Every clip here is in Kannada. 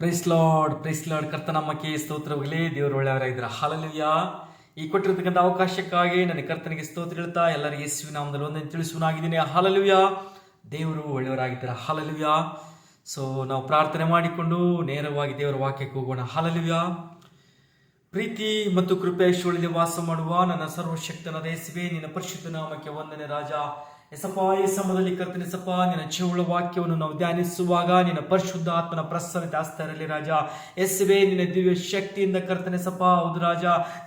ಪ್ರೈಸ್ ಲಾರ್ಡ್ ಪ್ರೈಸ್ ಲಾರ್ಡ್ ಕರ್ತನಮ್ಮಕ್ಕೆ ಸ್ತೋತ್ರವಾಗಲಿ ದೇವರು ಒಳ್ಳೆಯವರಾಗಿದ್ದರ ಹಾಲಲ್ಯ ಈ ಕೊಟ್ಟಿರತಕ್ಕಂಥ ಅವಕಾಶಕ್ಕಾಗಿ ನನ್ನ ಕರ್ತನಿಗೆ ಸ್ತೋತ್ರ ಹೇಳ್ತಾ ಎಲ್ಲರ ಯೇಸುವಿನ ನಾಮದಲ್ಲಿ ಒಂದನ್ನು ತಿಳಿಸುವನಾಗಿದ್ದೀನಿ. ಹಾಲಲ್ಯ ದೇವರು ಒಳ್ಳೆಯವರಾಗಿದ್ದಾರೆ ಹಾಲಲ್ಯ ಸೊ ನಾವು ಪ್ರಾರ್ಥನೆ ಮಾಡಿಕೊಂಡು ನೇರವಾಗಿ ದೇವರ ವಾಕ್ಯಕ್ಕೆ ಹೋಗೋಣ. ಹಾಲಲ್ಯ ಪ್ರೀತಿ ಮತ್ತು ಕೃಪೆ ಶೋಳಿಲಿ ವಾಸ ಮಾಡುವ ನನ್ನ ಸರ್ವಶಕ್ತನ ಯೇಸುವೆ, ನಿನ್ನ ಪರಿಶುದ್ಧ ನಾಮಕ್ಕೆ ವಂದನೆ ರಾಜ. ಎಸಪ್ಪ ಈ ಸಮಯದಲ್ಲಿ ಕರ್ತನೆ ಸಪ್ಪ ನಿನ್ನ ಜೀವಳ ವಾಕ್ಯವನ್ನು ನಾವು ಧ್ಯಾನಿಸುವಾಗ ನಿನ್ನ ಪರಿಶುದ್ಧ ಆತ್ಮನ ಪ್ರಸನ್ನತೆ ಆಸ್ತಾ ಇರಲಿ ರಾಜ. ಎಸ್ವೆ ನಿನ್ನ ದಿವ್ಯ ಶಕ್ತಿಯಿಂದ ಕರ್ತನೆ ಸಪ್ಪ ಹೌದು ರಾಜ.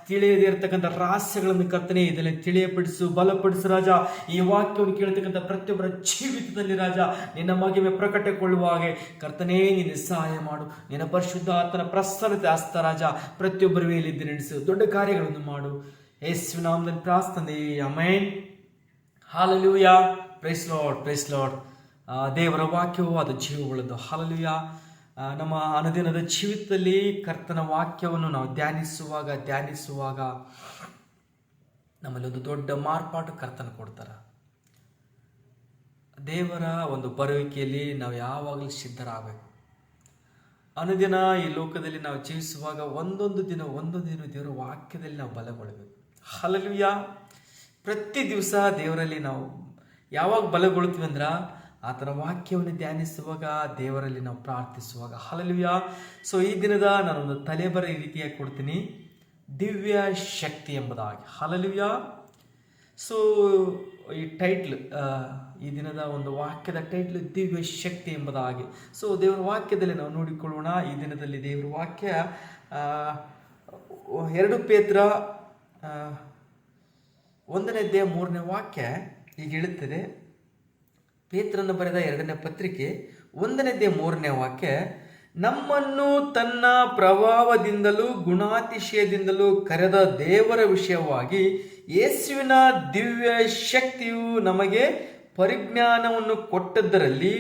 ತಿಳಿಯದೇ ಇರತಕ್ಕಂಥ ರಹಸ್ಯಗಳನ್ನು ಕರ್ತನೆ ಇದರಲ್ಲಿ ತಿಳಿಯಪಡಿಸು, ಬಲಪಡಿಸು ರಾಜ. ಈ ವಾಕ್ಯವನ್ನು ಕೇಳತಕ್ಕಂಥ ಪ್ರತಿಯೊಬ್ಬರ ಜೀವಿತದಲ್ಲಿ ರಾಜ, ನಿನ್ನ ಮಗಿಮೆ ಪ್ರಕಟಗೊಳ್ಳುವ ಹಾಗೆ ಕರ್ತನೇ ನಿನ್ನ ಸಹಾಯ ಮಾಡು. ನಿನ್ನ ಪರಿಶುದ್ಧ ಆತ್ಮನ ಪ್ರಸನ್ನತೆ ಆಸ್ತ ರಾಜ, ಪ್ರತಿಯೊಬ್ಬರ ಮೇಲೆ ನಡೆಸು. ದೊಡ್ಡ ಕಾರ್ಯಗಳನ್ನು ಮಾಡು. ಯೇಸುವಿನ ನಾಮದಲ್ಲಿ ಪ್ರಾರ್ಥನೆ amen hallelujah praise Lord praise Lord ಆ, ದೇವರ ವಾಕ್ಯವು ಅದು ಜೀವಗಳದ್ದು ಹಾಲಲುಯ ನಮ್ಮ ಅನುದಿನದ ಜೀವಿತದಲ್ಲಿ ಕರ್ತನ ವಾಕ್ಯವನ್ನು ನಾವು ಧ್ಯಾನಿಸುವಾಗ ಧ್ಯಾನಿಸುವಾಗ ನಮ್ಮಲ್ಲಿ ಒಂದು ದೊಡ್ಡ ಮಾರ್ಪಾಟು ಕರ್ತನ ಕೊಡ್ತಾರೆ. ದೇವರ ಒಂದು ಬರುವಿಕೆಯಲ್ಲಿ ನಾವು ಯಾವಾಗಲೂ ಸಿದ್ಧರಾಗಬೇಕು. ಅನುದಿನ ಈ ಲೋಕದಲ್ಲಿ ನಾವು ಜೀವಿಸುವಾಗ ಒಂದೊಂದು ದಿನ ಒಂದೊಂದು ದಿನ ದೇವರ ವಾಕ್ಯದಲ್ಲಿ ನಾವು ಬಲಗೊಳ್ಳಬೇಕು. ಹಲಲುಯ ಪ್ರತಿ ದಿವಸ ದೇವರಲ್ಲಿ ನಾವು ಯಾವಾಗ ಬಲಗೊಳ್ತೀವಿ ಅಂದ್ರೆ ಆತನ ವಾಕ್ಯವನ್ನು ಧ್ಯಾನಿಸುವಾಗ ದೇವರಲ್ಲಿ ನಾವು ಪ್ರಾರ್ಥಿಸುವಾಗ. ಹಲಲುಯ ಸೊ ಈ ದಿನದ ನಾನೊಂದು ತಲೆಬರ ಈ ರೀತಿಯಾಗಿ ಕೊಡ್ತೀನಿ. ದಿವ್ಯ ಶಕ್ತಿ ಎಂಬುದಾಗಿ. ಹಲಲುಯ ಸೊ ಈ ಟೈಟ್ಲ್ ಈ ದಿನದ ಒಂದು ವಾಕ್ಯದ ಟೈಟ್ಲ್ ದಿವ್ಯ ಶಕ್ತಿ ಎಂಬುದಾಗಿ. ಸೊ ದೇವರ ವಾಕ್ಯದಲ್ಲಿ ನಾವು ನೋಡಿಕೊಳ್ಳೋಣ. ಈ ದಿನದಲ್ಲಿ ದೇವರ ವಾಕ್ಯ ಎರಡು ಪೇತ್ರ ಒಂದನೇ ದೇಹ ಮೂರನೇ ವಾಕ್ಯ ಈಗ ಹೇಳುತ್ತದೆ. ಪೇತ್ರನ ಬರೆದ ಎರಡನೇ ಪತ್ರಿಕೆ ಒಂದನೇ ದೇಹ ಮೂರನೇ ವಾಕ್ಯ, ನಮ್ಮನ್ನು ತನ್ನ ಪ್ರಭಾವದಿಂದಲೂ ಗುಣಾತಿಶಯದಿಂದಲೂ ಕರೆದ ದೇವರ ವಿಷಯವಾಗಿ ಯೇಸುವಿನ ದಿವ್ಯ ಶಕ್ತಿಯು ನಮಗೆ ಪರಿಜ್ಞಾನವನ್ನು ಕೊಟ್ಟದ್ದರಲ್ಲಿ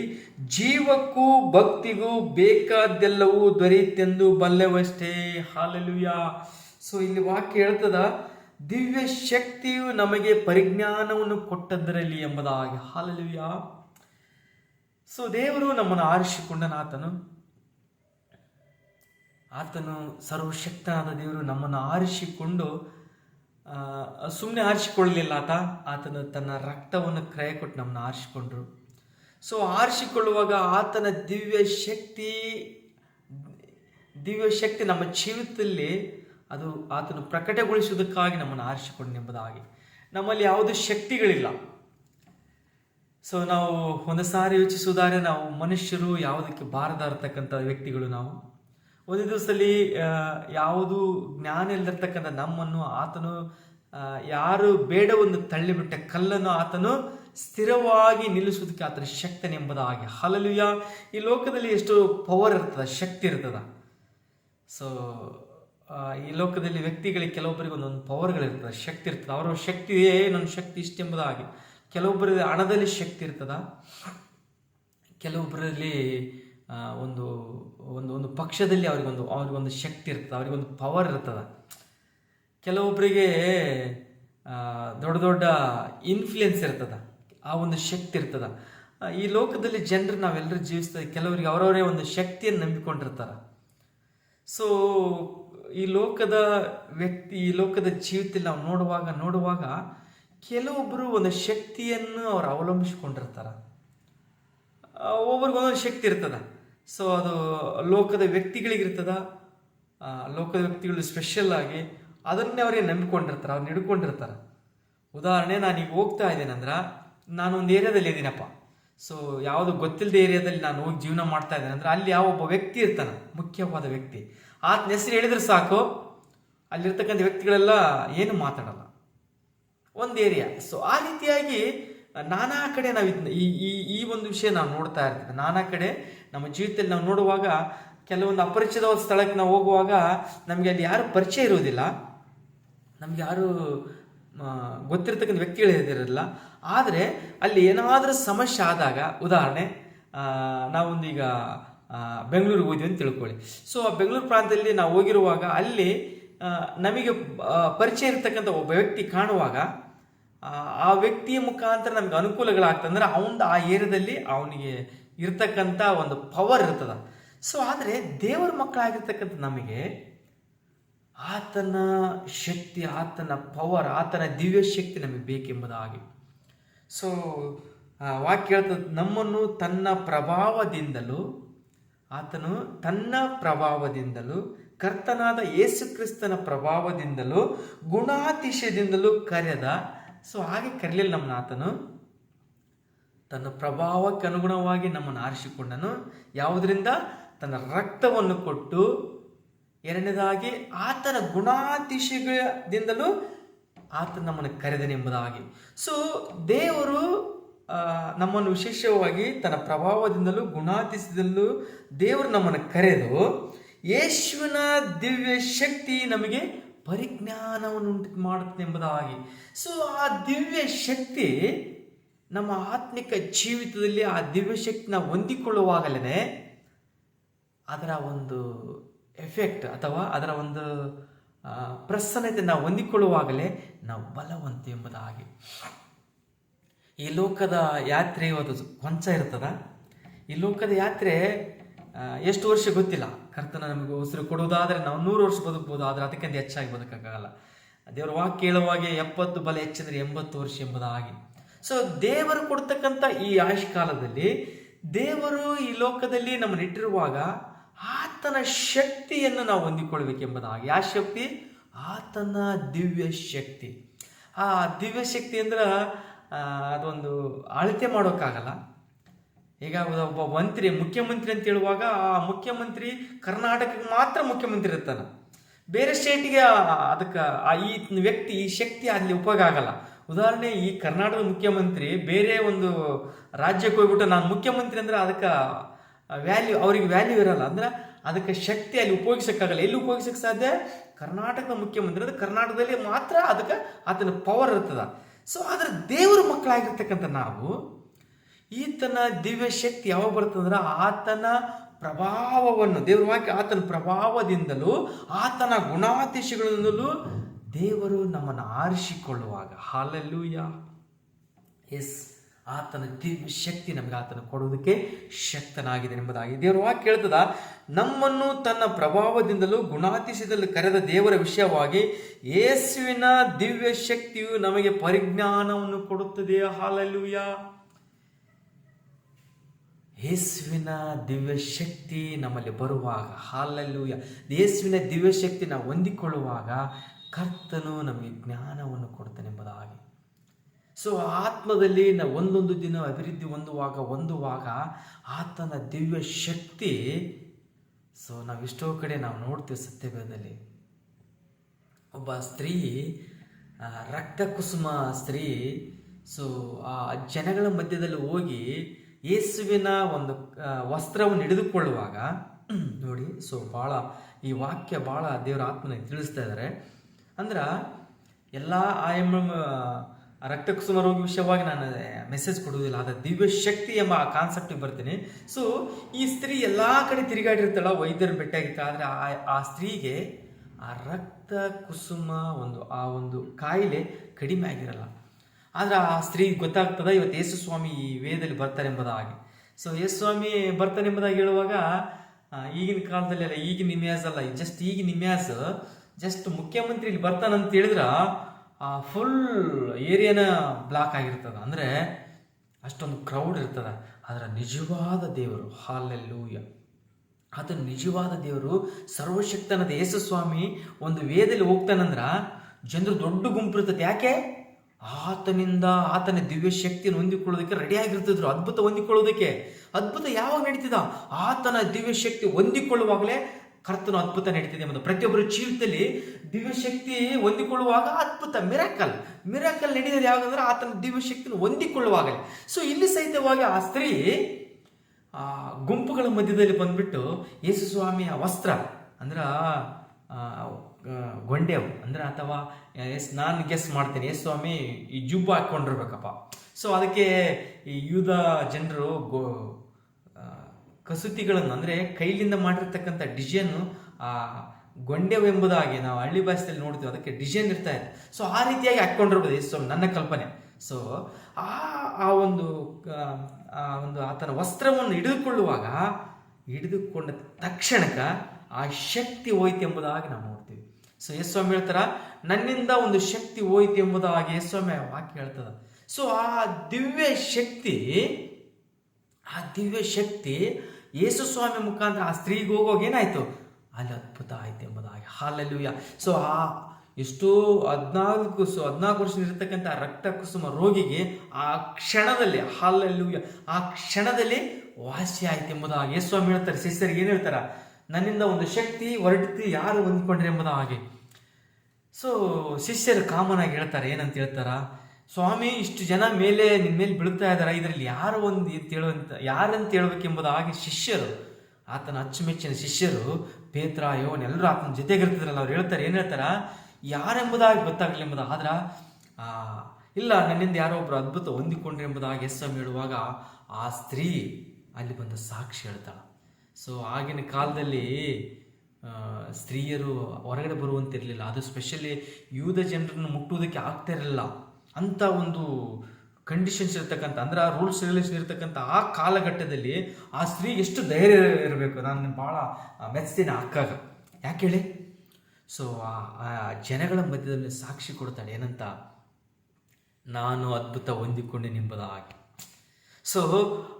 ಜೀವಕ್ಕೂ ಭಕ್ತಿಗೂ ಬೇಕಾದ್ದೆಲ್ಲವೂ ದೊರೆಯುತ್ತೆಂದು ಬಲ್ಲೆವಷ್ಟೇ. ಹಾಲಲುಯ ಸೊ ಇಲ್ಲಿ ವಾಕ್ಯ ಹೇಳ್ತದ ದಿವ್ಯ ಶಕ್ತಿಯು ನಮಗೆ ಪರಿಜ್ಞಾನವನ್ನು ಕೊಟ್ಟದ್ದರಲ್ಲಿ ಎಂಬುದಾಗಿ. ಹಾಲಲುಯ ಸೊ ದೇವರು ನಮ್ಮನ್ನು ಆರಿಸಿಕೊಂಡನಾತನು ಆತನು. ಸರ್ವಶಕ್ತನಾದ ದೇವರು ನಮ್ಮನ್ನು ಆರಿಸಿಕೊಂಡು ಸುಮ್ಮನೆ ಆರಿಸಿಕೊಳ್ಳಲಿಲ್ಲ ಆತ. ಆತನು ತನ್ನ ರಕ್ತವನ್ನು ಕ್ರಯ ಕೊಟ್ಟು ನಮ್ಮನ್ನು ಆರಿಸಿಕೊಂಡ್ರು. ಸೊ ಆರಿಸಿಕೊಳ್ಳುವಾಗ ಆತನ ದಿವ್ಯ ಶಕ್ತಿ ದಿವ್ಯ ಶಕ್ತಿ ನಮ್ಮ ಜೀವಿತದಲ್ಲಿ ಅದು ಆತನು ಪ್ರಕಟಗೊಳಿಸುವುದಕ್ಕಾಗಿ ನಮ್ಮನ್ನು ಆರಿಸಿಕೊಂಡೆಂಬುದಾಗಿ ನಮ್ಮಲ್ಲಿ ಯಾವುದು ಶಕ್ತಿಗಳಿಲ್ಲ. ಸೊ ನಾವು ಒಂದು ಸಾರಿ ಯೋಚಿಸುವುದಾದ್ರೆ ನಾವು ಮನುಷ್ಯರು ಯಾವುದಕ್ಕೆ ಬಾರದ ಇರತಕ್ಕಂಥ ವ್ಯಕ್ತಿಗಳು ನಾವು. ಒಂದು ದಿವಸದಲ್ಲಿ ಯಾವುದು ಜ್ಞಾನ ಇಲ್ಲದಿರ್ತಕ್ಕಂಥ ನಮ್ಮನ್ನು ಆತನು ಯಾರು ಬೇಡವನ್ನು ತಳ್ಳಿಬಿಟ್ಟ ಕಲ್ಲನ್ನು ಆತನು ಸ್ಥಿರವಾಗಿ ನಿಲ್ಲಿಸುವುದಕ್ಕೆ ಆತನ ಶಕ್ತನೆಂಬುದಾಗಿ ಹಲಲುಯ ಈ ಲೋಕದಲ್ಲಿ ಎಷ್ಟು ಪವರ್ ಇರ್ತದ, ಶಕ್ತಿ ಇರ್ತದ. ಸೊ ಈ ಲೋಕದಲ್ಲಿ ವ್ಯಕ್ತಿಗಳಿಗೆ ಕೆಲವೊಬ್ಬರಿಗೆ ಒಂದೊಂದು ಪವರ್ಗಳಿರ್ತದೆ ಶಕ್ತಿ ಇರ್ತದೆ. ಅವರ ಶಕ್ತಿಯೇ ನನ್ನ ಶಕ್ತಿ ಇಷ್ಟೆಂಬುದಾಗಿ. ಹಣದಲ್ಲಿ ಶಕ್ತಿ ಇರ್ತದ. ಕೆಲವೊಬ್ಬರಲ್ಲಿ ಒಂದು ಒಂದು ಒಂದು ಪಕ್ಷದಲ್ಲಿ ಅವ್ರಿಗೊಂದು ಅವ್ರಿಗೊಂದು ಶಕ್ತಿ ಇರ್ತದೆ ಅವ್ರಿಗೊಂದು ಪವರ್ ಇರ್ತದೆ. ಕೆಲವೊಬ್ಬರಿಗೆ ದೊಡ್ಡ ದೊಡ್ಡ ಇನ್ಫ್ಲುಯೆನ್ಸ್ ಇರ್ತದ. ಆ ಒಂದು ಶಕ್ತಿ ಇರ್ತದ. ಈ ಲೋಕದಲ್ಲಿ ಜನರು ನಾವೆಲ್ಲರೂ ಜೀವಿಸ್ತದೆ ಕೆಲವರಿಗೆ ಅವರವರೇ ಒಂದು ಶಕ್ತಿಯನ್ನು ನಂಬಿಕೊಂಡಿರ್ತಾರೆ. ಸೊ ಈ ಲೋಕದ ವ್ಯಕ್ತಿ, ಈ ಲೋಕದ ಜೀವಿತ ನಾವು ನೋಡುವಾಗ ನೋಡುವಾಗ ಕೆಲವೊಬ್ಬರು ಒಂದು ಶಕ್ತಿಯನ್ನು ಅವ್ರು ಅವಲಂಬಿಸಿಕೊಂಡಿರ್ತಾರೆ. ಒಬ್ಬರಿಗೆ ಒಬ್ರಿಗೊಂದೊಂದು ಶಕ್ತಿ ಇರ್ತದ. ಸೊ ಅದು ಲೋಕದ ವ್ಯಕ್ತಿಗಳಿಗಿರ್ತದ ಲೋಕದ ವ್ಯಕ್ತಿಗಳು ಸ್ಪೆಷಲ್ ಆಗಿ ಅದನ್ನೇ ಅವರಿಗೆ ನಂಬಿಕೊಂಡಿರ್ತಾರೆ ಅವ್ರು ಹಿಡ್ಕೊಂಡಿರ್ತಾರೆ. ಉದಾಹರಣೆ, ನಾನು ಈಗ ಹೋಗ್ತಾ ಇದ್ದೇನೆಂದ್ರೆ ನಾನು ಒಂದು ಏರಿಯಾದಲ್ಲಿ ಇದ್ದೀನಪ್ಪ. ಸೊ ಯಾವುದು ಗೊತ್ತಿಲ್ಲದ ಏರಿಯಾದಲ್ಲಿ ನಾನು ಹೋಗಿ ಜೀವನ ಮಾಡ್ತಾ ಇದ್ದೇನೆ ಅಂದ್ರೆ ಅಲ್ಲಿ ಯಾವ ಒಬ್ಬ ವ್ಯಕ್ತಿ ಇರ್ತಾನೆ, ಮುಖ್ಯವಾದ ವ್ಯಕ್ತಿ. ಆತನ ಹೆಸರು ಹೇಳಿದ್ರೆ ಸಾಕು. ಅಲ್ಲಿರ್ತಕ್ಕಂಥ ವ್ಯಕ್ತಿಗಳೆಲ್ಲ ಏನು ಮಾತಾಡಲ್ಲ. ಒಂದು ಏರಿಯಾ ಸೊ ಆ ರೀತಿಯಾಗಿ ನಾನಾ ಕಡೆ ನಾವು ಇದ್ನ- ಈ ಈ ಈ ಒಂದು ವಿಷಯ ನಾವು ನೋಡ್ತಾ ಇರ್ತೀವಿ. ನಾನಾ ಕಡೆ ನಮ್ಮ ಜೀವಿತದಲ್ಲಿ ನಾವು ನೋಡುವಾಗ ಕೆಲವೊಂದು ಅಪರಿಚಿತವಾದ ಸ್ಥಳಕ್ಕೆ ನಾವು ಹೋಗುವಾಗ ನಮಗೆ ಅಲ್ಲಿ ಯಾರು ಪರಿಚಯ ಇರುವುದಿಲ್ಲ. ನಮ್ಗೆ ಯಾರು ಗೊತ್ತಿರತಕ್ಕಂಥ ವ್ಯಕ್ತಿಗಳು ಇರೋದಿರಲ್ಲ ಆದರೆ ಅಲ್ಲಿ ಏನಾದರೂ ಸಮಸ್ಯೆ ಆದಾಗ, ಉದಾಹರಣೆ ನಾವೊಂದು ಈಗ ಬೆಂಗಳೂರಿಗೆ ಹೋದ್ವಿ ಅಂತ ತಿಳ್ಕೊಳ್ಳಿ. ಸೊ ಆ ಬೆಂಗಳೂರು ಪ್ರಾಂತದಲ್ಲಿ ನಾವು ಹೋಗಿರುವಾಗ ಅಲ್ಲಿ ನಮಗೆ ಪರಿಚಯ ಇರತಕ್ಕಂಥ ಒಬ್ಬ ವ್ಯಕ್ತಿ ಕಾಣುವಾಗ ಆ, ವ್ಯಕ್ತಿಯ ಮುಖಾಂತರ ನಮ್ಗೆ ಅನುಕೂಲಗಳಾಗ್ತಂದ್ರೆ ಅವನ ಆ ಏರಿಯಾದಲ್ಲಿ ಅವನಿಗೆ ಇರ್ತಕ್ಕಂಥ ಒಂದು ಪವರ್ ಇರ್ತದ. ಸೊ ಆದರೆ ದೇವರ ಮಕ್ಕಳಾಗಿರ್ತಕ್ಕಂಥ ನಮಗೆ ಆತನ ಶಕ್ತಿ ಆತನ ಪವರ್ ಆತನ ದಿವ್ಯ ಶಕ್ತಿ ನಮಗೆ ಬೇಕೆಂಬುದಾಗಿ. ಸೊ ವಾಕ್ಯ ಹೇಳ್ತದೆ ನಮ್ಮನ್ನು ತನ್ನ ಪ್ರಭಾವದಿಂದಲೂ ಆತನು ತನ್ನ ಪ್ರಭಾವದಿಂದಲೂ, ಕರ್ತನಾದ ಯೇಸುಕ್ರಿಸ್ತನ ಪ್ರಭಾವದಿಂದಲೂ, ಗುಣಾತಿಶಯದಿಂದಲೂ ಕರೆದ, ಸೊ ಹಾಗೆ ಕರೆಯಲಿಲ್ಲ ನಮ್ಮನ್ನ ಆತನು. ತನ್ನ ಪ್ರಭಾವಕ್ಕೆ ಅನುಗುಣವಾಗಿ ನಮ್ಮನ್ನು ಆರಿಸಿಕೊಂಡನು. ಯಾವುದರಿಂದ? ತನ್ನ ರಕ್ತವನ್ನು ಕೊಟ್ಟು, ಎರಡನೇದಾಗಿ ಆತನ ಗುಣಾತಿಶಯದಿಂದಲೂ ಆತ ನಮ್ಮನ್ನು ಕರೆದನೆಂಬುದಾಗಿ ಸೊ ದೇವರು ನಮ್ಮನ್ನು ವಿಶೇಷವಾಗಿ ತನ್ನ ಪ್ರಭಾವದಿಂದಲೂ ಗುಣಾತಿಸದಲ್ಲೂ ದೇವರು ನಮ್ಮನ್ನು ಕರೆದು ಯೇಸುವಿನ ದಿವ್ಯ ಶಕ್ತಿ ನಮಗೆ ಪರಿಜ್ಞಾನವನ್ನು ಉಂಟು ಮಾಡುತ್ತೆ ಎಂಬುದಾಗಿ. ಸೊ ಆ ದಿವ್ಯ ಶಕ್ತಿ ನಮ್ಮ ಆತ್ಮಿಕ ಜೀವಿತದಲ್ಲಿ ಆ ದಿವ್ಯ ಶಕ್ತಿನ ಹೊಂದಿಕೊಳ್ಳುವಾಗಲೇ ಅದರ ಒಂದು ಎಫೆಕ್ಟ್ ಅಥವಾ ಅದರ ಒಂದು ಪ್ರಸನ್ನತೆ ನಾವು ಹೊಂದಿಕೊಳ್ಳುವಾಗಲೇ ನಾವು ಬಲವಂತ ಎಂಬುದಾಗಿ. ಈ ಲೋಕದ ಯಾತ್ರೆ ಅದು ಕೊಂಚ ಇರ್ತದ? ಈ ಲೋಕದ ಯಾತ್ರೆ ಎಷ್ಟು ವರ್ಷ ಗೊತ್ತಿಲ್ಲ. ಕರ್ತನ ನಮಗೆ ಉಸಿರು ಕೊಡುವುದಾದರೆ ನಾವು ನೂರು ವರ್ಷ ಬದುಕ್ಬೋದು, ಆದರೆ ಅದಕ್ಕಿಂತ ಹೆಚ್ಚಾಗಿ ಬದುಕಕ್ಕಾಗಲ್ಲ. ದೇವರ ವಾಕ್ ಕೇಳುವಾಗೆ ಎಪ್ಪತ್ತು ಬಲ ಹೆಚ್ಚಂದ್ರೆ ಎಂಬತ್ತು ವರ್ಷ ಎಂಬುದಾಗಿ. ಸೊ ದೇವರು ಕೊಡ್ತಕ್ಕಂಥ ಈ ಆಯುಷ್ ಕಾಲದಲ್ಲಿ ದೇವರು ಈ ಲೋಕದಲ್ಲಿ ನಮ್ಮನ್ನು ಇಟ್ಟಿರುವಾಗ ಆತನ ಶಕ್ತಿಯನ್ನು ನಾವು ಹೊಂದಿಕೊಳ್ಬೇಕೆಂಬುದಾಗಿ ಆ ಶಕ್ತಿ ಆತನ ದಿವ್ಯ ಶಕ್ತಿ. ಆ ದಿವ್ಯ ಶಕ್ತಿ ಅಂದ್ರೆ ಅದೊಂದು ಅಳತೆ ಮಾಡೋಕ್ಕಾಗಲ್ಲ. ಈಗ ಒಬ್ಬ- ಮಂತ್ರಿ, ಮುಖ್ಯಮಂತ್ರಿ ಅಂತ ಹೇಳುವಾಗ ಆ ಮುಖ್ಯಮಂತ್ರಿ ಕರ್ನಾಟಕಕ್ಕೆ ಮಾತ್ರ ಮುಖ್ಯಮಂತ್ರಿ ಇರ್ತಾನೆ. ಬೇರೆ ಸ್ಟೇಟಿಗೆ ಅದಕ್ಕೆ ಆ ಈ ವ್ಯಕ್ತಿ, ಈ ಶಕ್ತಿ ಅಲ್ಲಿ ಉಪಯೋಗ ಆಗಲ್ಲ. ಉದಾಹರಣೆ, ಈ ಕರ್ನಾಟಕದ ಮುಖ್ಯಮಂತ್ರಿ ಬೇರೆ ಒಂದು ರಾಜ್ಯಕ್ಕೆ ಹೋಗ್ಬಿಟ್ಟು ನಾನು ಮುಖ್ಯಮಂತ್ರಿ ಅಂದ್ರೆ ಅದಕ್ಕೆ ವ್ಯಾಲ್ಯೂ ಅವ್ರಿಗೆ ವ್ಯಾಲ್ಯೂ ಇರಲ್ಲ. ಅಂದ್ರೆ ಅದಕ್ಕೆ ಶಕ್ತಿ ಅಲ್ಲಿ ಉಪಯೋಗಿಸೋಕ್ಕಾಗಲ್ಲ. ಎಲ್ಲಿ ಉಪಯೋಗಿಸೋಕ್ಕೆ ಸಾಧ್ಯ? ಕರ್ನಾಟಕದ ಮುಖ್ಯಮಂತ್ರಿ ಅಂದ್ರೆ ಕರ್ನಾಟಕದಲ್ಲಿ ಮಾತ್ರ ಅದಕ್ಕೆ ಆತನ ಪವರ್ ಇರ್ತದ. ಸೊ ಆದರೆ ದೇವರ ಮಕ್ಕಳಾಗಿರ್ತಕ್ಕಂಥ ನಾವು, ಈತನ ದಿವ್ಯ ಶಕ್ತಿ ಯಾವಾಗ ಬರ್ತದಂದ್ರೆ ಆತನ ಪ್ರಭಾವವನ್ನು, ದೇವರ ವಾಕ್ಯ ಆತನ ಪ್ರಭಾವದಿಂದಲೂ, ಆತನ ಗುಣಾತಿಶಗಳಿಂದಲೂ ದೇವರು ನಮ್ಮನ್ನು ಆರಿಸಿಕೊಳ್ಳುವಾಗ. ಹಾಲಲ್ಲೂಯ ಎಸ್ ಆತನ ದಿವ್ಯ ಶಕ್ತಿ ನಮಗೆ ಆತನ ಕೊಡುವುದಕ್ಕೆ ಶಕ್ತನಾಗಿದೆ ಎಂಬುದಾಗಿ. ದೇವರು ವಾಕ್ಯ ಕೇಳ್ತದ ನಮ್ಮನ್ನು ತನ್ನ ಪ್ರಭಾವದಿಂದಲೂ ಗುಣಾತಿಸಿದಲು ಕರೆದ ದೇವರ ವಿಷಯವಾಗಿ ಯೇಸುವಿನ ದಿವ್ಯ ಶಕ್ತಿಯು ನಮಗೆ ಪರಿಜ್ಞಾನವನ್ನು ಕೊಡುತ್ತದೆ. ಹಾಲಲ್ಲೂಯ ಯೇಸುವಿನ ದಿವ್ಯ ಶಕ್ತಿ ನಮ್ಮಲ್ಲಿ ಬರುವಾಗ ಹಾಲಲ್ಲೂಯ ಯೇಸುವಿನ ದಿವ್ಯ ಶಕ್ತಿ ನಾವು ಹೊಂದಿಕೊಳ್ಳುವಾಗ ಕರ್ತನು ನಮಗೆ ಜ್ಞಾನವನ್ನು ಕೊಡ್ತಾನೆ ಎಂಬುದಾಗಿ. ಸೊ ಆತ್ಮದಲ್ಲಿ ನಾವು ಒಂದೊಂದು ದಿನ ಅಭಿವೃದ್ಧಿ ಹೊಂದುವಾಗ ಹೊಂದುವಾಗ ಆತನ ದಿವ್ಯ ಶಕ್ತಿ ಸೊ ನಾವು ಎಷ್ಟೋ ಕಡೆ ನಾವು ನೋಡ್ತೇವೆ ಸತ್ಯವೇದದಲ್ಲಿ ಒಬ್ಬ ಸ್ತ್ರೀ ರಕ್ತ ಕುಸುಮ ಸ್ತ್ರೀ ಸೊ ಆ ಜನಗಳ ಮಧ್ಯದಲ್ಲಿ ಹೋಗಿ ಯೇಸುವಿನ ಒಂದು ವಸ್ತ್ರವನ್ನು ಹಿಡಿದುಕೊಳ್ಳುವಾಗ, ನೋಡಿ ಸೊ ಭಾಳ ಈ ವಾಕ್ಯ ಭಾಳ ದೇವರ ಆತ್ಮನ ತಿಳಿಸ್ತಾ ಇದ್ದಾರೆ. ಅಂದ್ರೆ, ಎಲ್ಲ ಐ ರಕ್ತ ಕುಸುಮ ರೋಗ ವಿಷಯವಾಗಿ ನಾನು ಮೆಸೇಜ್ ಕೊಡುವುದಿಲ್ಲ. ಆದರೆ ದಿವ್ಯ ಶಕ್ತಿ ಎಂಬ ಆ ಕಾನ್ಸೆಪ್ಟಿಗೆ ಬರ್ತೀನಿ. ಸೊ ಈ ಸ್ತ್ರೀ ಎಲ್ಲ ಕಡೆ ತಿರುಗಾಡಿರ್ತಾಳ ವೈದ್ಯರು ಭೇಟಿಯಾಗಿರ್ತಾಳೆ ಆದರೆ ಆ ಆ ಸ್ತ್ರೀಗೆ ಆ ರಕ್ತ ಕುಸುಮ ಒಂದು, ಆ ಒಂದು ಕಾಯಿಲೆ ಕಡಿಮೆ ಆಗಿರಲ್ಲ. ಆದ್ರೆ ಆ ಸ್ತ್ರೀಗೆ ಗೊತ್ತಾಗ್ತದ, ಇವತ್ತು ಯೇಸು ಸ್ವಾಮಿ ಈ ವೇದದಲ್ಲಿ ಬರ್ತಾರೆ ಎಂಬುದಾಗಿ ಸೊ ಯೇಸು ಸ್ವಾಮಿ ಬರ್ತಾನೆ ಎಂಬುದಾಗಿ ಹೇಳುವಾಗ ಈಗಿನ ಕಾಲದಲ್ಲಿ ಅಲ್ಲ ಈಗಿನ ಇಮ್ಯಾಸ್ ಅಲ್ಲ ಜಸ್ಟ್ ಈಗಿನ ಇಮ್ಯಾಸ್ ಜಸ್ಟ್ ಮುಖ್ಯಮಂತ್ರಿ ಇಲ್ಲಿ ಬರ್ತಾನಂತ ಹೇಳಿದ್ರ ಆ ಫುಲ್ ಏರಿಯಾನ ಬ್ಲಾಕ್ ಆಗಿರ್ತದೆ. ಅಂದರೆ ಅಷ್ಟೊಂದು ಕ್ರೌಡ್ ಇರ್ತದೆ. ಅದರ ನಿಜವಾದ ದೇವರು ಹಾಲೆಲ್ಲೂಯ ಅದು ನಿಜವಾದ ದೇವರು, ಸರ್ವಶಕ್ತನಾದ ಯೇಸು ಸ್ವಾಮಿ ಒಂದು ವೇದಲ್ಲಿ ಹೋಗ್ತಾನಂದ್ರ ಜನರು ದೊಡ್ಡ ಗುಂಪು ಇರ್ತದೆ. ಯಾಕೆ? ಆತನಿಂದ ಆತನ ದಿವ್ಯ ಶಕ್ತಿಯನ್ನು ಹೊಂದಿಕೊಳ್ಳೋದಕ್ಕೆ ರೆಡಿ ಆಗಿರ್ತಿದ್ರು, ಅದ್ಭುತ ಹೊಂದಿಕೊಳ್ಳೋದಕ್ಕೆ. ಅದ್ಭುತ ಯಾವಾಗ ನಡೀತಿದ? ಆತನ ದಿವ್ಯ ಶಕ್ತಿ ಹೊಂದಿಕೊಳ್ಳುವಾಗಲೇ ಕರ್ತನ ಅದ್ಭುತ ನಡೀತಿದೆ ಎಂಬುದು. ಪ್ರತಿಯೊಬ್ಬರ ಜೀವಿತದಲ್ಲಿ ದಿವ್ಯ ಶಕ್ತಿ ಹೊಂದಿಕೊಳ್ಳುವಾಗ ಅದ್ಭುತ ಮಿರಾಕಲ್. ಮಿರಾಕಲ್ ನಡೀತದೆ ಯಾವಾಗಂದ್ರೆ ಆತನ ದಿವ್ಯ ಶಕ್ತಿಯನ್ನು ಹೊಂದಿಕೊಳ್ಳುವಾಗಲೇ. ಸೊ ಇಲ್ಲಿ ಸಹಿತವಾಗಿ ಆ ಸ್ತ್ರೀ, ಆ ಗುಂಪುಗಳ ಮಧ್ಯದಲ್ಲಿ ಬಂದ್ಬಿಟ್ಟು ಯೇಸು ಸ್ವಾಮಿಯ ವಸ್ತ್ರ, ಅಂದ್ರೆ ಗೊಂಡೆವು, ಅಂದ್ರೆ ಅಥವಾ, ಎಸ್, ನಾನು ಗೆಸ್ ಮಾಡ್ತೇನೆ. ಯೇಸು ಸ್ವಾಮಿ ಈ ಜುಬ್ಬ ಹಾಕ್ಕೊಂಡಿರ್ಬೇಕಪ್ಪ. ಸೊ ಅದಕ್ಕೆ ಈ ಯೂದ ಜನರು ಗೋ ಕಸೂತಿಗಳನ್ನು ಅಂದರೆ ಕೈಲಿಂದ ಮಾಡಿರ್ತಕ್ಕಂಥ ಡಿಸೈನು ಆ ಗೊಂಡೆವೆಂಬುದಾಗಿ ನಾವು ಹಳ್ಳಿ ಭಾಷೆಯಲ್ಲಿ ನೋಡ್ತೀವಿ. ಅದಕ್ಕೆ ಡಿಸೈನ್ ಇರ್ತಾ ಇದೆ. ಸೊ ಆ ರೀತಿಯಾಗಿ ಹಾಕ್ಕೊಂಡಿರ್ಬೋದು ಸೊ ಸ್ವಾಮಿ ನನ್ನ ಕಲ್ಪನೆ. ಸೊ ಆ ಆ ಒಂದು ಆ, ಒಂದು ಆತನ ವಸ್ತ್ರವನ್ನು ಹಿಡಿದುಕೊಳ್ಳುವಾಗ ಹಿಡಿದುಕೊಂಡ ತಕ್ಷಣಕ್ಕೆ ಆ ಶಕ್ತಿ ಹೋಯ್ತು ಎಂಬುದಾಗಿ ನಾವು ನೋಡ್ತೀವಿ. ಸೊ ಯಸ್ವಾಮಿ ಹೇಳ್ತಾರ ನನ್ನಿಂದ ಒಂದು ಶಕ್ತಿ ಹೋಯ್ತು ಎಂಬುದಾಗಿ ಯಸ್ವಾಮಿ ವಾಕ್ಯ ಹೇಳ್ತದ. ಸೊ ಆ ದಿವ್ಯ ಶಕ್ತಿ ಆ ದಿವ್ಯ ಶಕ್ತಿ ಯೇಸು ಸ್ವಾಮಿ ಮುಖಾಂತರ ಆ ಸ್ತ್ರೀಗೆ ಹೋಗೋಗಿ ಏನಾಯಿತು? ಅಲ್ಲಿ ಅದ್ಭುತ ಆಯ್ತು ಎಂಬುದಾಗಿ. ಹಾಲಲ್ಲೂಯ ಸೊ ಆ ಎಷ್ಟೋ ಹದಿನಾಲ್ಕು ಸೊ, ಹದಿನಾಲ್ಕು ವರ್ಷ ರಕ್ತ ಕುಸುಮ ರೋಗಿಗೆ ಆ ಕ್ಷಣದಲ್ಲಿ ಹಾಲಲ್ಲೂಯ ಆ ಕ್ಷಣದಲ್ಲಿ ವಾಸಿ ಆಯ್ತು ಎಂಬುದಾಗಿ ಯೇಸು ಸ್ವಾಮಿ ಹೇಳ್ತಾರೆ. ಶಿಷ್ಯರಿಗೆ ಏನು ಹೇಳ್ತಾರ? ನನ್ನಿಂದ ಒಂದು ಶಕ್ತಿ ಹೊರಡ್ತಿ, ಯಾರು ಹೊಂದ್ಕೊಂಡ್ರಿ ಎಂಬುದಾಗಿ. ಸೊ ಶಿಷ್ಯರು ಕಾಮನ್ ಆಗಿ ಹೇಳ್ತಾರೆ. ಏನಂತ ಹೇಳ್ತಾರ? ಸ್ವಾಮಿ, ಇಷ್ಟು ಜನ ಮೇಲೆ ನಿಮ್ಮ ಮೇಲೆ ಬೀಳ್ತಾ ಇದ್ದಾರೆ. ಇದರಲ್ಲಿ ಯಾರು ಒಂದು ಅಂತ ಹೇಳುವಂತ ಯಾರಂತ ಹಾಗೆ ಶಿಷ್ಯರು. ಆತನ ಅಚ್ಚುಮೆಚ್ಚಿನ ಶಿಷ್ಯರು, ಪೇತ್ರ ಎಲ್ಲರೂ ಆತನ ಜೊತೆಗಿರ್ತಿದ್ರಲ್ಲ ಅವ್ರು ಹೇಳ್ತಾರೆ, ಏನು ಹೇಳ್ತಾರ? ಯಾರೆಂಬುದಾಗಿ ಗೊತ್ತಾಗಲಿ ಎಂಬುದು. ಆದ್ರೆ ಇಲ್ಲ, ನನ್ನಿಂದ ಯಾರೋ ಒಬ್ರು ಅದ್ಭುತ ಹೊಂದಿಕೊಂಡ್ರೆ ಎಂಬುದಾಗಿ ಎಸ್ ಎಂ ಹೇಳುವಾಗ ಆ ಸ್ತ್ರೀ ಅಲ್ಲಿ ಬಂದ ಸಾಕ್ಷಿ ಹೇಳ್ತಾಳೆ. ಸೊ ಆಗಿನ ಕಾಲದಲ್ಲಿ ಸ್ತ್ರೀಯರು ಹೊರಗಡೆ ಬರುವಂತಿರಲಿಲ್ಲ. ಅದು ಸ್ಪೆಷಲಿ ಯೂದ ಜನರನ್ನು ಮುಟ್ಟುವುದಕ್ಕೆ ಆಗ್ತಾ ಇರಲಿಲ್ಲ. ಅಂತ ಒಂದು ಕಂಡೀಷನ್ಸ್ ಇರ್ತಕ್ಕಂಥ, ಅಂದ್ರೆ ಆ ರೂಲ್ಸ್ ರೆಗ್ಯುಲೇಷನ್ ಇರ್ತಕ್ಕಂಥ ಆ ಕಾಲಘಟ್ಟದಲ್ಲಿ ಆ ಸ್ತ್ರೀ ಎಷ್ಟು ಧೈರ್ಯ ಇರಬೇಕು? ನಾನು ಭಾಳ ಮೆಚ್ತೀನಿ ಅಕ್ಕಾಗ. ಯಾಕೆ ಹೇಳಿ? ಸೊ ಆ ಜನಗಳ ಮಧ್ಯದಲ್ಲಿ ಸಾಕ್ಷಿ ಕೊಡ್ತಾಳೆ, ಏನಂತ? ನಾನು ಅದ್ಭುತ ಹೊಂದಿಕೊಂಡೆನೆಂಬುದಾಗಿ ಸೊ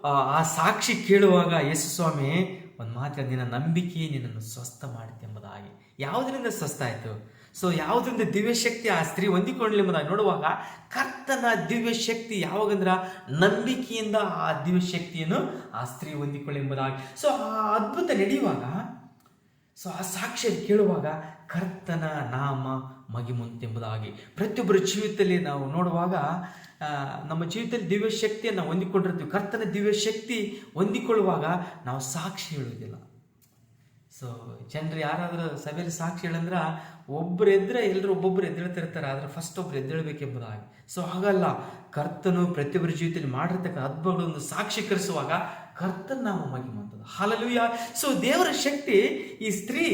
ಆ ಸಾಕ್ಷಿ ಕೇಳುವಾಗ ಯೇಸು ಸ್ವಾಮಿ ಒಂದು ಮಾತ್ರ ನಿನ್ನ ನಂಬಿಕೆ ನಿನ್ನನ್ನು ಸ್ವಸ್ಥ ಮಾಡುತ್ತೆ ಎಂಬುದಾಗಿ ಯಾವುದರಿಂದ ಸ್ವಸ್ಥ ಆಯಿತು? ಸೊ ಯಾವುದರಿಂದ ದಿವ್ಯ ಶಕ್ತಿ ಆ ಸ್ತ್ರೀ ಹೊಂದಿಕೊಂಡ್ಲಿ ಎಂಬುದಾಗಿ ನೋಡುವಾಗ ಕರ್ತನ ದಿವ್ಯ ಶಕ್ತಿ ಯಾವಾಗಂದ್ರೆ ನಂಬಿಕೆಯಿಂದ ಆ ದಿವ್ಯ ಶಕ್ತಿಯನ್ನು ಆ ಸ್ತ್ರೀ ಹೊಂದಿಕೊಳ್ಳಿ ಎಂಬುದಾಗಿ. ಸೊ ಆ ಅದ್ಭುತ ನಡೆಯುವಾಗ ಸೊ ಆ ಸಾಕ್ಷ್ಯ ಕೇಳುವಾಗ ಕರ್ತನ ನಾಮ ಮಗಿಮುಂತೆಂಬುದಾಗಿ ಪ್ರತಿಯೊಬ್ಬರ ಜೀವಿತದಲ್ಲಿ ನಾವು ನೋಡುವಾಗ ನಮ್ಮ ಜೀವಿತದಲ್ಲಿ ದಿವ್ಯ ಶಕ್ತಿಯನ್ನು ಹೊಂದಿಕೊಂಡಿರ್ತೀವಿ. ಕರ್ತನ ದಿವ್ಯ ಶಕ್ತಿ ಹೊಂದಿಕೊಳ್ಳುವಾಗ ನಾವು ಸಾಕ್ಷಿ ಹೇಳುವುದಿಲ್ಲ. ಸೊ ಜನರು ಯಾರಾದರೂ ಸಭೆಯಲ್ಲಿ ಸಾಕ್ಷಿ ಹೇಳಂದ್ರೆ ಒಬ್ಬರು ಎದ್ರೆ ಎಲ್ಲರೂ ಒಬ್ಬೊಬ್ಬರು ಎದ್ದೇಳ್ತಿರ್ತಾರೆ, ಆದರೆ ಫಸ್ಟ್ ಒಬ್ರು ಎದ್ದೇಳಬೇಕೆಂಬುದಾಗಿ ಸೊ ಹಾಗಲ್ಲ. ಕರ್ತನು ಪ್ರತಿಯೊಬ್ಬರ ಜೀವಿತದಲ್ಲಿ ಮಾಡಿರ್ತಕ್ಕ ಅದ್ಭುತಗಳನ್ನು ಸಾಕ್ಷೀಕರಿಸುವಾಗ ಕರ್ತನ ನಾಮ ಮಗಿಮಂತದ ಹಾಲಲ್ಲಿ ಸೊ ದೇವರ ಶಕ್ತಿ, ಈ ಸ್ತ್ರೀ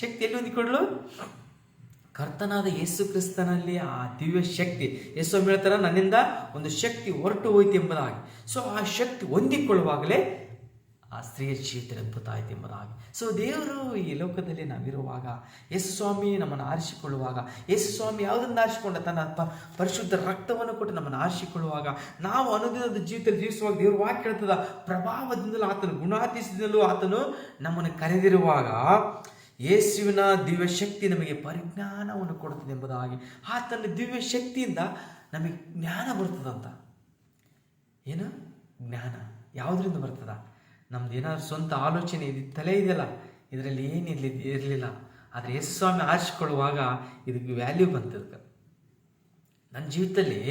ಶಕ್ತಿ ಎಲ್ಲಿ ಹೊಂದಿಕೊಳ್ಳಲು ಕರ್ತನಾದ ಯೇಸು ಕ್ರಿಸ್ತನಲ್ಲಿ ಆ ದಿವ್ಯ ಶಕ್ತಿ. ಯೇಸು ಹೇಳ್ತಾರ, ನನ್ನಿಂದ ಒಂದು ಶಕ್ತಿ ಹೊರಟು ಹೋಯ್ತು ಎಂಬುದಾಗಿ. ಸೊ ಆ ಶಕ್ತಿ ಹೊಂದಿಕೊಳ್ಳುವಾಗಲೇ ಆ ಸ್ತ್ರೀಯ ಜೀವಿತ ಅದ್ಭುತ ಆಯ್ತು ಎಂಬುದಾಗಿ. ಸೊ ದೇವರು ಈ ಲೋಕದಲ್ಲಿ ನಾವಿರುವಾಗ, ಯೇಸು ಸ್ವಾಮಿ ನಮ್ಮನ್ನು ಆರಿಸಿಕೊಳ್ಳುವಾಗ, ಯೇಸು ಸ್ವಾಮಿ ಯಾವುದನ್ನು ಆರಿಸಿಕೊಂಡ? ತನ್ನ ಪರಿಶುದ್ಧ ರಕ್ತವನ್ನು ಕೊಟ್ಟು ನಮ್ಮನ್ನು ಆರಿಸಿಕೊಳ್ಳುವಾಗ, ನಾವು ಅನುದಿನದ ಜೀವಿತದಲ್ಲಿ ಜೀವಿಸುವಾಗ ದೇವರು ವಾಕ್ಯ ಹೇಳ್ತದ ಪ್ರಭಾವದಿಂದಲೂ ಆತನು ಗುಣಾತಿಸಿದಲೂ ಆತನು ನಮ್ಮನ್ನು ಕರೆದಿರುವಾಗ, ಯೇಸುವಿನ ದಿವ್ಯ ಶಕ್ತಿ ನಮಗೆ ಪರಿಜ್ಞಾನವನ್ನು ಕೊಡುತ್ತದೆ ಎಂಬುದಾಗಿ. ಆತನ ದಿವ್ಯ ಶಕ್ತಿಯಿಂದ ನಮಗೆ ಜ್ಞಾನ ಬರ್ತದಂತ. ಏನು? ಜ್ಞಾನ. ಯಾವುದರಿಂದ ಬರ್ತದ? ನಮ್ದು ಏನಾದ್ರು ಸ್ವಂತ ಆಲೋಚನೆ ಇದು, ತಲೆ ಇದೆಯಲ್ಲ, ಇದರಲ್ಲಿ ಏನಿರಲಿ ಇರಲಿಲ್ಲ. ಆದರೆ ಯೇಸು ಸ್ವಾಮಿ ಆರಿಸಿಕೊಳ್ಳುವಾಗ ಇದಕ್ಕೆ ವ್ಯಾಲ್ಯೂ ಬಂತದಕ್ಕೆ ನನ್ನ ಜೀವಿತದಲ್ಲಿ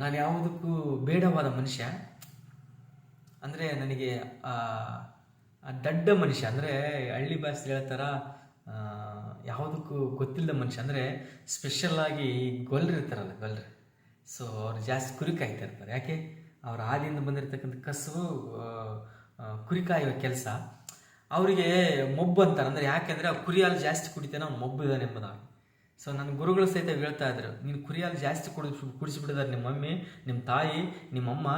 ನಾನು ಯಾವುದಕ್ಕೂ ಬೇಡವಾದ ಮನುಷ್ಯ, ಅಂದರೆ ನನಗೆ ದಡ್ಡ ಮನುಷ್ಯ, ಅಂದರೆ ಹಳ್ಳಿ ಭಾಷೆ ಹೇಳ್ತಾರ ಯಾವುದಕ್ಕೂ ಗೊತ್ತಿಲ್ಲದ ಮನುಷ್ಯ, ಅಂದರೆ ಸ್ಪೆಷಲ್ಲಾಗಿ ಗೊಲ್ರು ಇರ್ತಾರಲ್ಲ ಗೊಲ್ರು. ಸೊ ಅವ್ರು ಜಾಸ್ತಿ ಕುರಿ ಕಾಯ್ತಾ ಇರ್ತಾರೆ. ಯಾಕೆ? ಅವ್ರ ಆದಿಯಿಂದ ಬಂದಿರತಕ್ಕಂಥ ಕಸವು ಕುರಿ ಕಾಯುವ ಕೆಲಸ. ಅವರಿಗೆ ಮೊಬ್ಬು ಅಂತಾರೆ. ಅಂದರೆ ಯಾಕೆಂದರೆ ಆ ಕುರಿಯಾಲು ಜಾಸ್ತಿ ಕುಡಿತಾನೆ ಅವ್ನು ಮೊಬ್ಬು ಇದ್ದಾನೆ ಎಂಬುದಾಗಿ. ಸೊ ನನ್ನ ಗುರುಗಳು ಸಹಿತ ಹೇಳ್ತಾ ಇದ್ರು, ನೀನು ಕುರಿಯಾಲು ಜಾಸ್ತಿ ಕುಡಿಸ್ ಕುಡಿಸಿಬಿಟ್ಟಿದ್ದಾರೆ ನಿಮ್ಮ ಮಮ್ಮಿ ನಿಮ್ಮ ತಾಯಿ ನಿಮ್ಮಮ್ಮ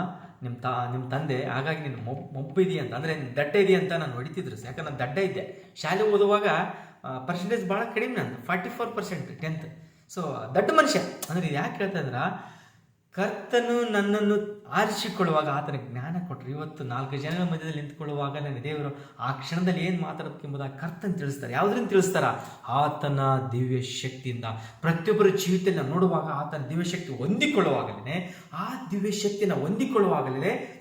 ನಿಮ್ಮ ತಾ ನಿಮ್ಮ ತಂದೆ, ಹಾಗಾಗಿ ನೀನು ಮೊಬ್, ಮೊಬ್ಬು ಅಂತ. ಅಂದರೆ ನೀನು ದಡ್ಡ ಅಂತ ನಾನು ಹೊಡಿತಿದ್ರು. ಯಾಕಂದ್ರೆ ನಾನು ದಡ್ಡ ಇದ್ದೆ. ಶಾಲೆ ಓದುವಾಗ ಪರ್ಸೆಂಟೇಜ್ ಭಾಳ ಕಡಿಮೆ ನಾನು forty four percent tenth so ದಡ್ಡ ಮನುಷ್ಯ. ಅಂದರೆ ಯಾಕೆ ಹೇಳ್ತಾ ಇದ್ರ ಕರ್ತನು ನನ್ನನ್ನು ಆರಿಸಿಕೊಳ್ಳುವಾಗ ಆತನ ಜ್ಞಾನ ಕೊಟ್ಟರು ಇವತ್ತು ನಾಲ್ಕು ಜನರ ಮಧ್ಯದಲ್ಲಿ ನಿಂತ್ಕೊಳ್ಳುವಾಗ ನನ್ನ ದೇವರು ಆ ಕ್ಷಣದಲ್ಲಿ ಏನು ಮಾತಾಡಬೇಕೆಂಬುದಾಗಿ ಕರ್ತನ ತಿಳಿಸ್ತಾರೆ. ಯಾವುದರಿಂದ ತಿಳಿಸ್ತಾರ? ಆತನ ದಿವ್ಯ ಶಕ್ತಿಯಿಂದ. ಪ್ರತಿಯೊಬ್ಬರ ಜೀವಿತದಲ್ಲಿ ನಾವು ನೋಡುವಾಗ ಆತನ ದಿವ್ಯ ಶಕ್ತಿ ಹೊಂದಿಕೊಳ್ಳುವಾಗಲೇ ಆ ದಿವ್ಯ ಶಕ್ತಿನ ಹೊಂದಿಕೊಳ್ಳುವಾಗಲೇ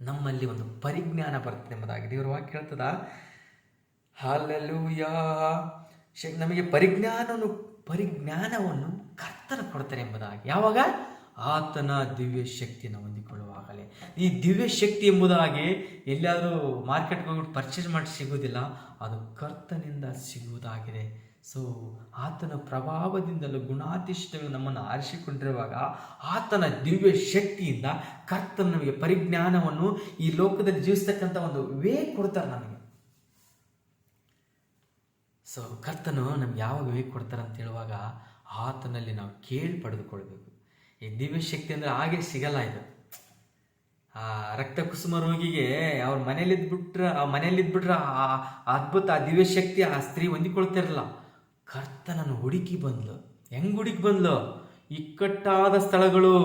ನಮ್ಮಲ್ಲಿ ಒಂದು ಪರಿಜ್ಞಾನ ಬರ್ತದೆ ಎಂಬುದಾಗಿ ದೇವರ ವಾಕ್ಯ ಹೇಳ್ತದ? ಹಾಲೆಲೂಯಾ ಶಕ್, ನಮಗೆ ಪರಿಜ್ಞಾನವನ್ನು ಪರಿಜ್ಞಾನವನ್ನು ಕರ್ತನ ಕೊಡ್ತಾರೆ ಎಂಬುದಾಗಿ. ಯಾವಾಗ? ಆತನ ದಿವ್ಯ ಶಕ್ತಿಯನ್ನು ಹೊಂದಿಕೊಳ್ಳುವಾಗಲೇ. ಈ ದಿವ್ಯ ಶಕ್ತಿ ಎಂಬುದಾಗಿ ಎಲ್ಲಾದರೂ ಮಾರ್ಕೆಟ್ಗೆ ಹೋಗಿ ಪರ್ಚೇಸ್ ಮಾಡಿ ಸಿಗುವುದಿಲ್ಲ, ಅದು ಕರ್ತನಿಂದ ಸಿಗುವುದಾಗಿದೆ. ಸೊ ಆತನ ಪ್ರಭಾವದಿಂದಲೂ ಗುಣಾತಿಷ್ಠಗಳು ನಮ್ಮನ್ನು ಆರಿಸಿಕೊಂಡಿರುವಾಗ ಆತನ ದಿವ್ಯ ಶಕ್ತಿಯಿಂದ ಕರ್ತನ ನಮಗೆ ಪರಿಜ್ಞಾನವನ್ನು ಈ ಲೋಕದಲ್ಲಿ ಜೀವಿಸ್ತಕ್ಕಂಥ ಒಂದು ವೇ ಕೊಡ್ತಾರೆ ನಮಗೆ. ಸೊ ಕರ್ತನು ನಮ್ಗೆ ಯಾವಾಗ ವೇ ಕೊಡ್ತಾರೆ ಅಂತ ಹೇಳುವಾಗ ಆತನಲ್ಲಿ ನಾವು ಕೇಳಿ ಪಡೆದುಕೊಳ್ಬೇಕು. ಈ ದಿವ್ಯ ಶಕ್ತಿ ಅಂದರೆ ಹಾಗೆ ಸಿಗಲ್ಲ ಇದು. ಆ ರಕ್ತ ಕುಸುಮ ರೋಗಿಗೆ ಅವ್ರ ಮನೇಲಿದ್ಬಿಟ್ರೆ ಆ ಮನೇಲಿದ್ಬಿಟ್ರೆ ಆ ಅದ್ಭುತ ಆ ದಿವ್ಯ ಶಕ್ತಿ ಆ ಸ್ತ್ರೀ ಹೊಂದಿಕೊಳ್ತಿರಲ್ಲ ಕರ್ತನನ್ನು ಹುಡುಕಿ ಬಂದ್ಲು. ಹೆಂಗ್ ಹುಡುಕಿ ಬಂದ್ಲು? ಇಕ್ಕಟ್ಟಾದ ಸ್ಥಳಗಳು.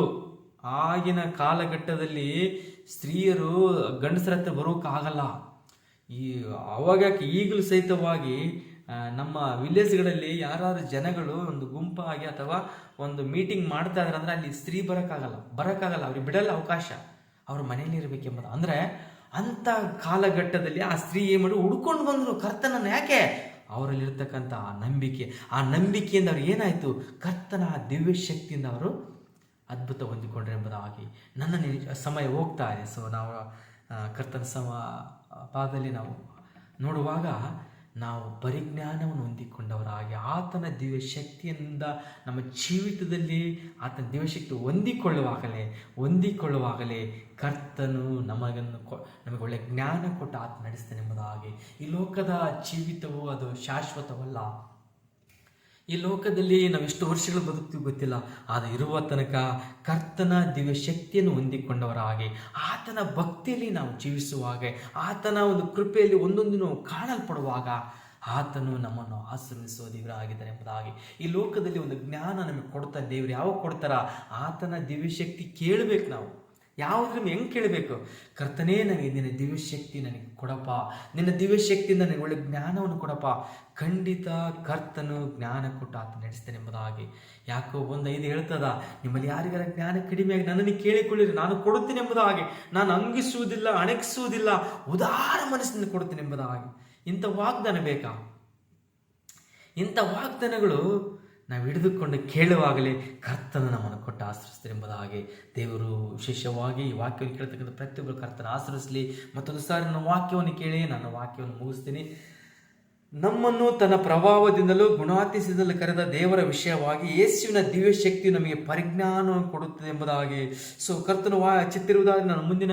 ಆಗಿನ ಕಾಲಘಟ್ಟದಲ್ಲಿ ಸ್ತ್ರೀಯರು ಗಂಡಸರ ಹತ್ರ ಬರೋಕ್ಕಾಗಲ್ಲ. ಈ ಅವಾಗ ಈಗಲೂ ಸಹಿತವಾಗಿ ನಮ್ಮ ವಿಲೇಜ್ಗಳಲ್ಲಿ ಯಾರಾದ್ರೂ ಜನಗಳು ಒಂದು ಗುಂಪಾಗಿ ಅಥವಾ ಒಂದು ಮೀಟಿಂಗ್ ಮಾಡ್ತಾ ಇದಾರೆ ಅಂದ್ರೆ ಅಲ್ಲಿ ಸ್ತ್ರೀ ಬರೋಕ್ಕಾಗಲ್ಲ ಬರೋಕ್ಕಾಗಲ್ಲ, ಅವ್ರಿಗೆ ಬಿಡಲ್ಲ ಅವಕಾಶ. ಅವ್ರ ಮನೇಲಿ ಇರಬೇಕೆಂಬುದು. ಅಂದ್ರೆ ಅಂಥ ಕಾಲಘಟ್ಟದಲ್ಲಿ ಆ ಸ್ತ್ರೀ ಏನು ಮಾಡಿ ಹುಡ್ಕೊಂಡು ಬಂದರು, ಕರ್ತನನ್ನು ಯಾಕೆ? ಅವರಲ್ಲಿರ್ತಕ್ಕಂಥ ಆ ನಂಬಿಕೆ, ಆ ನಂಬಿಕೆಯಿಂದ ಅವ್ರು ಏನಾಯಿತು? ಕರ್ತನ ಆ ದಿವ್ಯ ಶಕ್ತಿಯಿಂದ ಅವರು ಅದ್ಭುತ ಹೊಂದಿಕೊಂಡ್ರೆ ಎಂಬುದಾಗಿ ನನ್ನ ಸಮಯ ಹೋಗ್ತಾ ಇದೆ. ಸೊ ನಾವು ಕರ್ತನ ಸಮ ಪಾದದಲ್ಲಿ ನಾವು ನೋಡುವಾಗ ನಾವು ಪರಿಜ್ಞಾನವನ್ನು ಹೊಂದಿಕೊಂಡವರಾಗಿ ಆತನ ದಿವ್ಯ ಶಕ್ತಿಯಿಂದ ನಮ್ಮ ಜೀವಿತದಲ್ಲಿ ಆತನ ದಿವ್ಯಶಕ್ತಿ ಹೊಂದಿಕೊಳ್ಳುವಾಗಲೇ ಹೊಂದಿಕೊಳ್ಳುವಾಗಲೇ ಕರ್ತನು ನಮಗನ್ನು ಕೊ, ನಮಗೆ ಒಳ್ಳೆಯ ಜ್ಞಾನ ಕೊಟ್ಟು ಆತ ನಡೆಸ್ತಾನೆ ಎಂಬುದಾಗಿ. ಈ ಲೋಕದ ಜೀವಿತವು ಅದು ಶಾಶ್ವತವಲ್ಲ. ಈ ಲೋಕದಲ್ಲಿ ನಾವು ಎಷ್ಟು ವರ್ಷಗಳು ಬದುಕ್ತೀವಿ ಗೊತ್ತಿಲ್ಲ, ಆದರೆ ಇರುವ ತನಕ ಕರ್ತನ ದಿವ್ಯ ಶಕ್ತಿಯನ್ನು ಹೊಂದಿಕೊಂಡವರ ಹಾಗೆ ಆತನ ಭಕ್ತಿಯಲ್ಲಿ ನಾವು ಜೀವಿಸುವಾಗ ಆತನ ಒಂದು ಕೃಪೆಯಲ್ಲಿ ಒಂದೊಂದು ನಾವು ಕಾಣಲ್ಪಡುವಾಗ ಆತನು ನಮ್ಮನ್ನು ಆಶೀರ್ವಿಸುವ ದೇವರ ಆಗಿದ್ದಾರೆ ಎಂಬುದಾಗಿ. ಈ ಲೋಕದಲ್ಲಿ ಒಂದು ಜ್ಞಾನ ನಮಗೆ ಕೊಡ್ತಾ ದೇವರು ಯಾವಾಗ ಕೊಡ್ತಾರ? ಆತನ ದಿವ್ಯ ಶಕ್ತಿ ಕೇಳಬೇಕು ನಾವು. ಯಾವುದ್ರ ಹೆಂಗೆ ಕೇಳಬೇಕು? ಕರ್ತನೇ ನನಗೆ, ನಿನ್ನ ದಿವ್ಯಶಕ್ತಿ ನನಗೆ ಕೊಡಪ್ಪ. ನಿನ್ನ ದಿವ್ಯಶಕ್ತಿಯಿಂದ ನನಗೆ ಒಳ್ಳೆ ಜ್ಞಾನವನ್ನು ಕೊಡಪ್ಪ. ಖಂಡಿತ ಕರ್ತನು ಜ್ಞಾನ ಕೊಟ್ಟ ಆತ ನಡೆಸ್ತೇನೆ ಎಂಬುದಾಗಿ. ಯಾಕೋ ಒಂದು ಐದು ಹೇಳ್ತದ, ನಿಮ್ಮಲ್ಲಿ ಯಾರಿಗಾರ ಜ್ಞಾನ ಕಡಿಮೆಯಾಗಿ ನನ್ನನ್ನು ಕೇಳಿಕೊಳ್ಳಿರಿ, ನಾನು ಕೊಡುತ್ತೇನೆ ಎಂಬುದಾಗಿ. ನಾನು ಅಂಗಿಸುವುದಿಲ್ಲ, ಅಣಗಿಸುವುದಿಲ್ಲ, ಉದಾರ ಮನಸ್ಸಿನಿಂದ ಕೊಡುತ್ತೇನೆ ಎಂಬುದಾಗಿ. ಇಂಥ ವಾಗ್ದಾನ ಬೇಕಾ? ಇಂಥ ವಾಗ್ದಾನಗಳು ನಾವು ಹಿಡಿದುಕೊಂಡು ಕೇಳುವಾಗಲೇ ಕರ್ತನ ನಮ್ಮನ್ನು ಕೊಟ್ಟು ಆಶ್ರಯಿಸ್ತಾರೆ ಎಂಬುದಾಗಿ ದೇವರು ವಿಶೇಷವಾಗಿ ಈ ವಾಕ್ಯವನ್ನು ಕೇಳ್ತಕ್ಕಂಥ ಪ್ರತಿಯೊಬ್ಬರು ಕರ್ತನ ಆಶ್ರಯಿಸಲಿ ಮತ್ತೊಂದು ಸಾರಿ ನನ್ನ ವಾಕ್ಯವನ್ನು ಕೇಳಿ, ನನ್ನ ವಾಕ್ಯವನ್ನು ಮುಗಿಸ್ತೀನಿ. ನಮ್ಮನ್ನು ತನ್ನ ಪ್ರಭಾವದಿಂದಲೂ ಗುಣಾತಿಸಿದಲು ಕರೆದ ದೇವರ ವಿಷಯವಾಗಿ ಯೇಸುವಿನ ದಿವ್ಯ ಶಕ್ತಿ ನಮಗೆ ಪರಿಜ್ಞಾನವನ್ನು ಕೊಡುತ್ತದೆ ಎಂಬುದಾಗಿ ಸೊ ಕರ್ತನು ವಾ ಚಿತ್ತಿರುವುದಾಗಿ ನಾನು ಮುಂದಿನ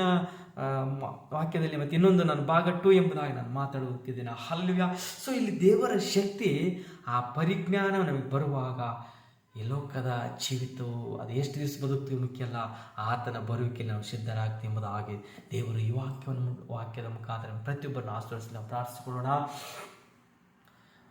ವಾಕ್ಯದಲ್ಲಿ ಮತ್ತೆ ಇನ್ನೊಂದು ನಾನು ಭಾಗ ಟು ಎಂಬುದಾಗಿ ನಾನು ಮಾತಾಡುತ್ತಿದ್ದೇನೆ. ಹಲ್ವ್ಯ ಸೊ ಇಲ್ಲಿ ದೇವರ ಶಕ್ತಿ ಆ ಪರಿಜ್ಞಾನ ನಮಗೆ ಬರುವಾಗ ಈ ಲೋಕದ ಜೀವಿತವು ಅದು ಎಷ್ಟು ದಿವಸ ಬದುಕ್ತೀವಿ ಮುಖ್ಯ ಅಲ್ಲ, ಆತನ ಬರುವಿಕೆ ನಾವು ಸಿದ್ಧರಾಗ್ತೀವಿ ಎಂಬುದಾಗಿ ದೇವರು ಈ ವಾಕ್ಯವನ್ನು ವಾಕ್ಯದ ಮುಖಾಂತರ ಪ್ರತಿಯೊಬ್ಬರನ್ನು ಆಶ್ರಯಿಸಿ ನಾವು ಪ್ರಾರ್ಥಿಸಿಕೊಳ್ಳೋಣ.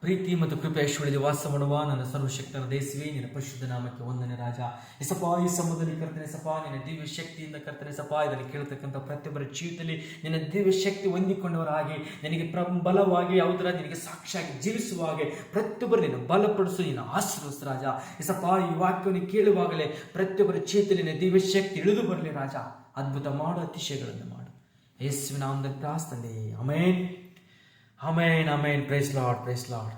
ಪ್ರೀತಿ ಮತ್ತು ಕೃಪೆ ಐಶ್ವರ್ಯದಲ್ಲಿ ವಾಸ ಮಾಡುವ ನನ್ನ ಸರ್ವಶಕ್ತನ ದೇಸಿವೆ, ನಿನ್ನ ಪರಿಶುದ್ಧ ನಾಮಕ್ಕೆ ವಂದನೆ ರಾಜ. ಎಸಪ್ಪ, ಈ ಸಮಯದಲ್ಲಿ ಕರ್ತನೆ ಸಪ ನಿನ್ನ ದಿವ್ಯ ಶಕ್ತಿಯಿಂದ ಕರ್ತನೆ ಸಪ ಇದರಲ್ಲಿ ಕೇಳ್ತಕ್ಕಂಥ ಪ್ರತಿಯೊಬ್ಬರ ಜೀವಿತದಲ್ಲಿ ನಿನ್ನ ದಿವ್ಯ ಶಕ್ತಿ ಹೊಂದಿಕೊಂಡವರ ಹಾಗೆ, ನಿನಗೆ ಪ್ರಬಲವಾಗಿ ಯಾವುದರ ನಿನಗೆ ಸಾಕ್ಷಿಯಾಗಿ ಜೀವಿಸುವ ಹಾಗೆ ಪ್ರತಿಯೊಬ್ಬರು ನಿನ್ನ ಬಲಪಡಿಸು, ನಿನ್ನ ಆಶೀರ್ವಸ್ ರಾಜ. ಎಸಪ್ಪ, ಈ ವಾಕ್ಯವನ್ನು ಕೇಳುವಾಗಲೇ ಪ್ರತಿಯೊಬ್ಬರ ಜೀವಿತದಲ್ಲಿ ನಿನ್ನ ದಿವ್ಯ ಶಕ್ತಿ ಇಳಿದು ಬರಲಿ ರಾಜ. ಅದ್ಭುತ ಮಾಡು, ಅತಿಶಯಗಳನ್ನು ಮಾಡು. ಯೇಸುವಿನ ನಾಮದಲ್ಲಿ ಪ್ರಾರ್ಥನೆ amen amen amen praise Lord praise Lord